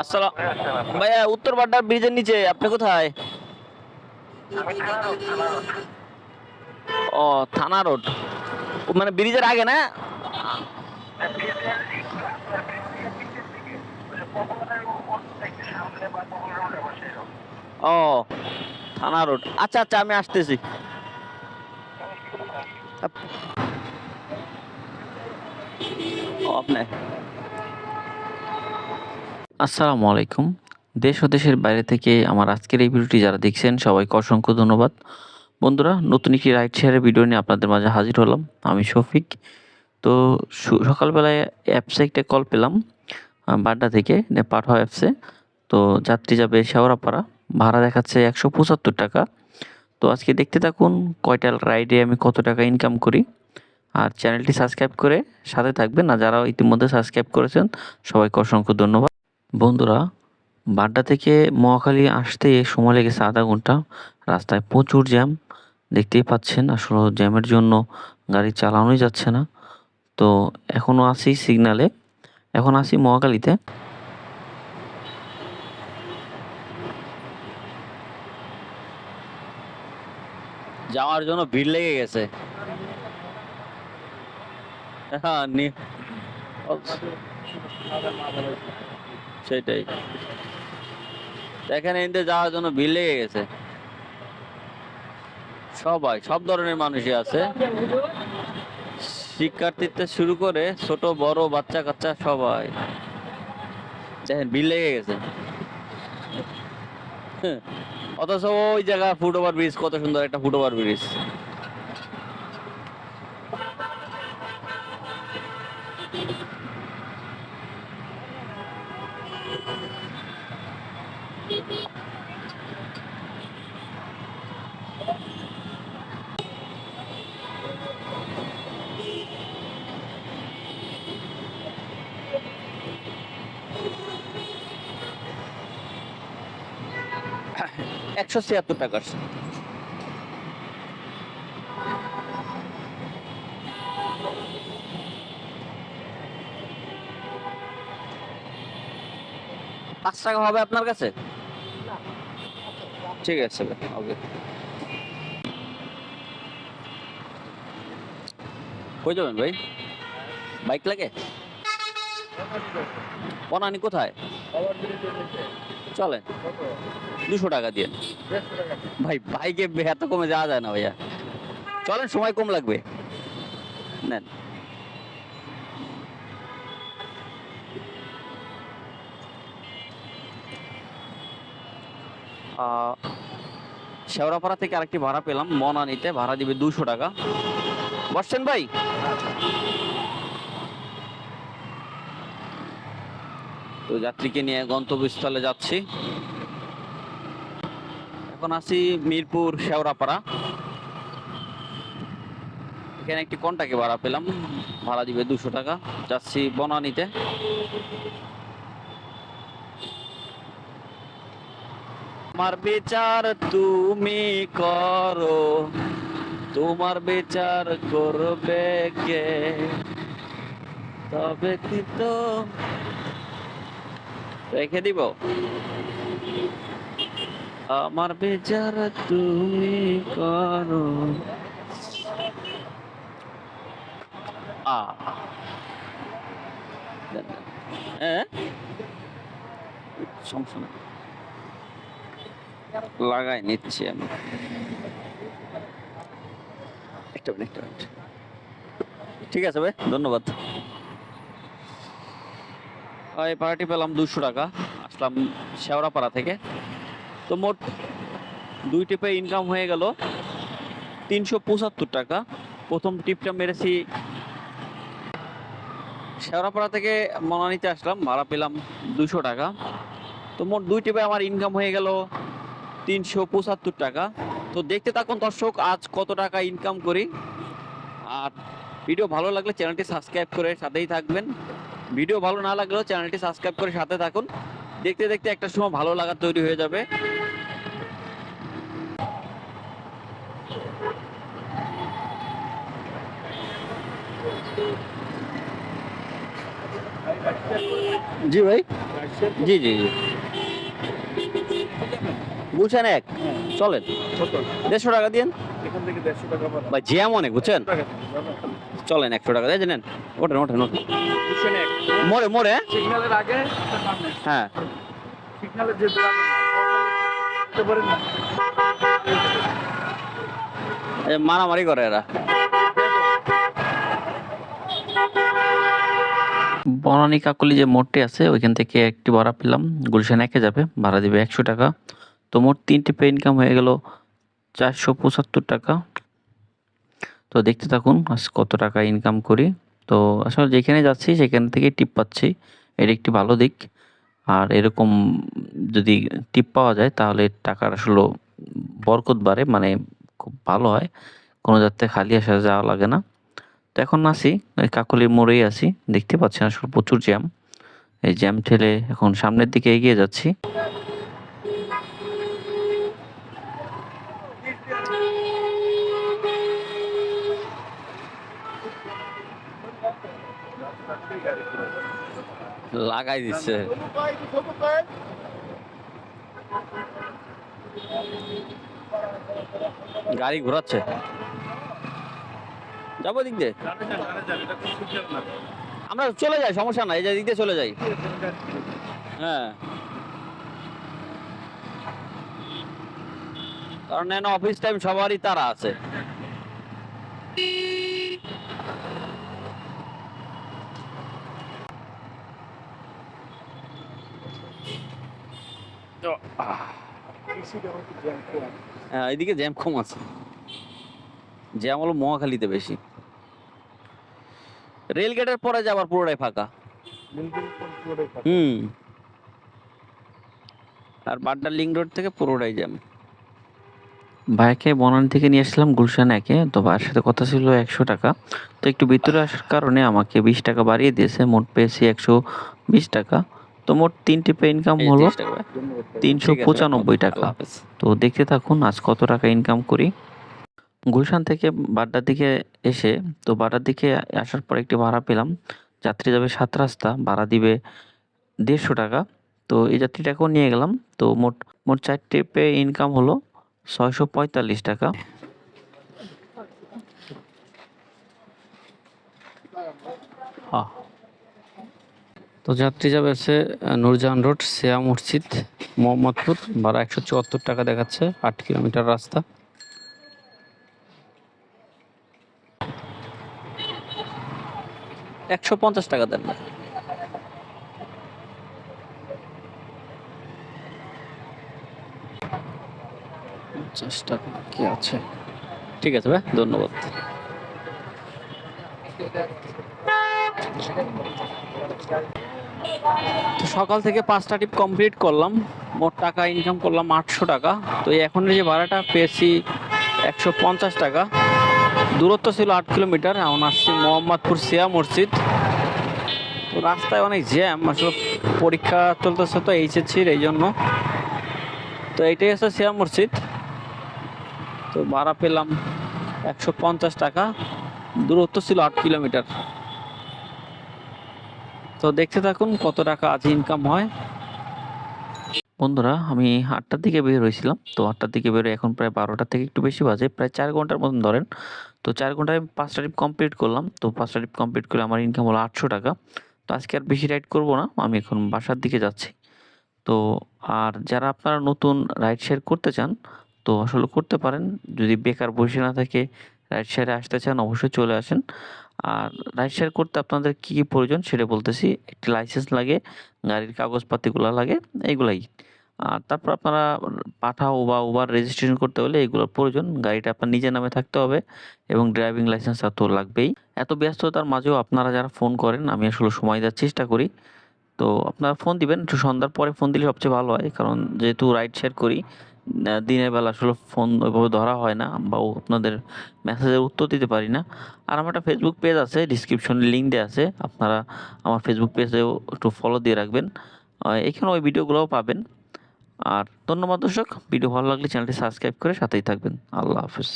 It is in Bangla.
আসসালাম। ভাইয়া উত্তর বাড্ডার ব্রিজের নিচে আপনি কোথায়? ও থানা রোড। মানে ব্রিজের আগে না? ও থানা রোড। আচ্ছা আচ্ছা আমি আসতেছি। ও, আপনি আসসালামু আলাইকুম। দেশ ও দেশের বাইরে থেকে আমার আজকের এই ভিডিওটি যারা দেখছেন, সবাইকে অসংখ্য ধন্যবাদ। বন্ধুরা, নতুন একটি রাইড শেয়ারের ভিডিও নিয়ে আপনাদের মাঝে হাজির হলাম। আমি শফিক। তো সকালবেলায় অ্যাপসে একটা কল পেলাম বাড্ডা থেকে পাঠা অ্যাপসে। তো যাত্রী যাবে শেওড়াপাড়া। ভাড়া দেখাচ্ছে একশো পঁচাত্তর টাকা। তো আজকে দেখতে থাকুন, কয়টা রাইডে আমি কত টাকা ইনকাম করি। আর চ্যানেলটি সাবস্ক্রাইব করে সাথে থাকবেন। আর যারা ইতিমধ্যে সাবস্ক্রাইব করেছেন, সবাইকে অসংখ্য ধন্যবাদ। বন্ধুরা, বাড্ডা থেকে মহাখালী আসতে সময় লেগেছে আধা ঘণ্টা। রাস্তায় প্রচুর জ্যাম, দেখতেই পাচ্ছেন আসলে জ্যামের জন্য গাড়ি চালানোই যাচ্ছে না। তো এখনও আছি সিগনালে, এখন আছি মহাখালীতে। যাওয়ার জন্য ভিড় লেগে গেছে। হ্যাঁ সেটাই। দেখেন এনতে যাওয়ার জন্য ভিড় লেগে গেছে। সবাই সব ধরনের মানুষই আছে। শিক্ষার্থীতে শুরু করে ছোট বড় বাচ্চা কাচ্চা সবাই। দেখেন ভিড় লেগে গেছে। হ্যাঁ, অথচ ওই জায়গা ফুটওভার ব্রিজ কত সুন্দর একটা ফুটওভার ব্রিজ। একশো ছিয়াত্তর টাকার পাঁচ টাকা হবে আপনার কাছে? ঠিক আছে ওকে কই যাবেন ভাই? বাইক লাগে? বনানি কোথায়? চলেন। দুশো টাকা দিয়ে। ভাই, বাইকে এত কমে যাওয়া যায় না ভাইয়া। চলেন, সময় কম লাগবে। নেন। শেওড়াপাড়া থেকে আরেকটি ভাড়া পেলাম। মনানিতে ভাড়া দিবে দুশো টাকা। বসছেন ভাই? তো যাত্রীকে নিয়ে গন্তব্যস্থলে যাচ্ছি। এখন আছি মিরপুর শেওড়াপাড়া। এখানে একটি কন্টাকে ভাড়া পেলাম, ভাড়া দিবে দুশো টাকা। যাচ্ছি বনানীতে। আমার বিচার তুমি করো, তোমার বিচার করবে কে? তবে কি তো রেখে দিব। আমার বিচার তুমি করো। লাগাই নিচ্ছি আমি। একটা মিনিট। ঠিক আছে ভাই, ধন্যবাদ। এই পার্টি পেলাম দুশো টাকা। আসলাম শেওড়াপাড়া থেকে। তো মোট দুই টিপে ইনকাম হয়ে গেল তিনশো পঁচাত্তর টাকা। প্রথম টিপটা মেরেছি শেওড়াপাড়া থেকে মনানিতে আসলাম, ভাড়া পেলাম দুশো টাকা। তো মোট দুই টিপে আমার ইনকাম হয়ে গেল তিনশো পঁচাত্তর টাকা। তো দেখতে থাকুন দর্শক, আজ কত টাকা ইনকাম করি। আর ভিডিও ভালো লাগলে চ্যানেলটি সাবস্ক্রাইব করে সাথেই থাকবেন। ভিডিও ভালো না লাগলেও চ্যানেলটি সাবস্ক্রাইব করে সাথে থাকুন। দেখতে দেখতে একটা সময় ভালো লাগা তৈরি হয়ে যাবে। জি ভাই। জি জি জি। বুঝছেন এক? চলেন। দেড়শো টাকা দিন এখান থেকে দেড়শো টাকা ভাই জ্যাম অনেক বুঝছেন? চলেন একশো টাকা দিয়ে নেন ওঠেন ওঠেন ওঠেন। মোড়ে মোড়ে হ্যাঁ? সিগন্যালের আগে হ্যাঁ। সিগন্যালের যে পারেন না। মারামারি করে এরা। বনানী কাকলি যে মোড়টি আছে ওইখান থেকে একটি ভাড়া পেলাম। গুলশান একে যাবে ভাড়া দিবে একশো টাকা। তো মোট তিনটি পে ইনকাম হয়ে গেল চারশো পঁচাত্তর টাকা। তো দেখতে থাকুন আজ কত টাকা ইনকাম করি। তো আসলে যেখানে যাচ্ছি সেখান থেকে টিপ পাচ্ছি। এর একটি ভালো দিক। আর এরকম যদি টিপ পাওয়া যায় তাহলে টাকার আসলে বরকত বাড়ে মানে খুব ভালো হয়। কোনো যাতে খালি আসা যাওয়া লাগে না। তো এখন আসি কাকলির মোড়েই আছি। দেখতে পাচ্ছেন আসলে প্রচুর জ্যাম এই জ্যাম ঠেলে এখন সামনের দিকে এগিয়ে যাচ্ছি। লাগাই দিচ্ছে গাড়ি ঘোরাচ্ছে। যাব দিক দিয়ে। আমরা চলে যাই, সমস্যা নাই দিক দিয়ে চলে যাই। হ্যাঁ। কারণ অফিস টাইম সবারই তারা আছে। হ্যাঁ এদিকে জ্যাম কম আছে। জ্যাম হলো মহাখালীতে বেশি। রেল গেটের পরে যে আবার পুরোটাই ফাঁকা। হুম। আর বাড্ডা লিঙ্ক রোড থেকে পুরোটাই জ্যাম। ভাইকে বনানী থেকে নিয়ে আসলাম গুলশান একে তো ভাইয়ের সাথে কথা ছিল একশো টাকা। তো একটু ভিতরে আসার কারণে আমাকে বিশ টাকা বাড়িয়ে দিয়েছে মোট পেয়েছি একশো বিশ টাকা। তো মোট তিনটি পে ইনকাম হলো তিনশো পঁচানব্বই টাকা। তো দেখতে থাকুন আজ কত টাকা ইনকাম করি। গুলশান থেকে বাড্ডার দিকে এসে তো বাড্ডার দিকে আসার পর একটি ভাড়া পেলাম। যাত্রী যাবে সাত রাস্তা ভাড়া দিবে দেড়শো টাকা। তো এই যাত্রীটাকেও নিয়ে গেলাম। তো মোট মোট চারটে পে ইনকাম হলো ছয়শো পঁয়তাল্লিশ টাকা। তো যাত্রী যাবে হচ্ছে নূরজাহান রোড, সেয়া মসজিদ, মোহাম্মদপুর, ভাড়া একশো চুয়াত্তর টাকা দেখাচ্ছে, আট কিলোমিটার রাস্তা। একশো পঞ্চাশ টাকা দেন না। পঞ্চাশ টাকা কি আছে? ঠিক আছে ভাই, ধন্যবাদ। তো সকাল থেকে পাঁচটা টিপ কমপ্লিট করলাম। মোট টাকা ইনকাম করলাম আটশো টাকা। তো এই এখনের যে ভাড়াটা পেয়েছি একশো পঞ্চাশ টাকা। দূরত্ব ছিল আট কিলোমিটার। এখন আসছি মোহাম্মদপুর সিয়া মসজিদ। তো রাস্তায় অনেক জ্যাম আসলে পরীক্ষা চলতেছে তো এইচএসসির এই জন্য। তো এইটাই হচ্ছে সিয়া মসজিদ। তো ভাড়া পেলাম একশো পঞ্চাশ টাকা। দূরত্ব ছিল আট কিলোমিটার। তো দেখতে থাকুন কত টাকা আজ ইনকাম হয়। বন্ধুরা, আমি আটটার দিকে বের হয়েছিলাম। তো আটটার দিকে বেরোয় এখন প্রায় বারোটার থেকে একটু বেশি বাজে, প্রায় চার ঘণ্টার মতন ধরেন। তো চার ঘন্টায় আমি পাঁচটা ট্রিপ কমপ্লিট করলাম। তো পাঁচটা ট্রিপ কমপ্লিট করে আমার ইনকাম হলো আটশো টাকা। তো আজকে আর বেশি রাইড করব না, আমি এখন বাসার দিকে যাচ্ছি। তো আর যারা আপনারা নতুন রাইড শেয়ার করতে চান, তো আসলে করতে পারেন। যদি বেকার বসে না থাকে রাইড শেয়ারে আসতে চান, অবশ্যই চলে আসেন। আর শেয়ার করতে আপনাদের কী কী প্রয়োজন সেটা বলতেছি। একটি লাইসেন্স লাগে, গাড়ির কাগজপাতিগুলো লাগে, এইগুলাই। আর তারপর আপনারা পাঠাও বা উবার রেজিস্ট্রেশন করতে হলে এগুলোর প্রয়োজন। গাড়িটা আপনার নিজের নামে থাকতে হবে এবং ড্রাইভিং লাইসেন্স তো লাগবেই। এত ব্যস্ততার মাঝেও আপনারা যারা ফোন করেন, আমি আসলে সময় দেওয়ার চেষ্টা করি। তো আপনারা ফোন দিবেন, একটু সন্ধ্যার পরে ফোন দিলে সবচেয়ে ভালো হয়। কারণ যেহেতু রাইড শেয়ার করি দিনের বেলা আসলে ফোন ওইভাবে ধরা হয় না বা আপনাদের মেসেজের উত্তর দিতে পারি না। আর আমার একটা ফেসবুক পেজ আছে ডিসক্রিপশনে লিঙ্ক দেওয়া আছে, আপনারা আমার ফেসবুক পেজেও একটু ফলো দিয়ে রাখবেন। এখানে ওই ভিডিওগুলোও পাবেন। আর ধন্যবাদ দর্শক ভিডিও ভালো লাগলে চ্যানেলটি সাবস্ক্রাইব করে সাথেই থাকবেন। আল্লাহ হাফিজ।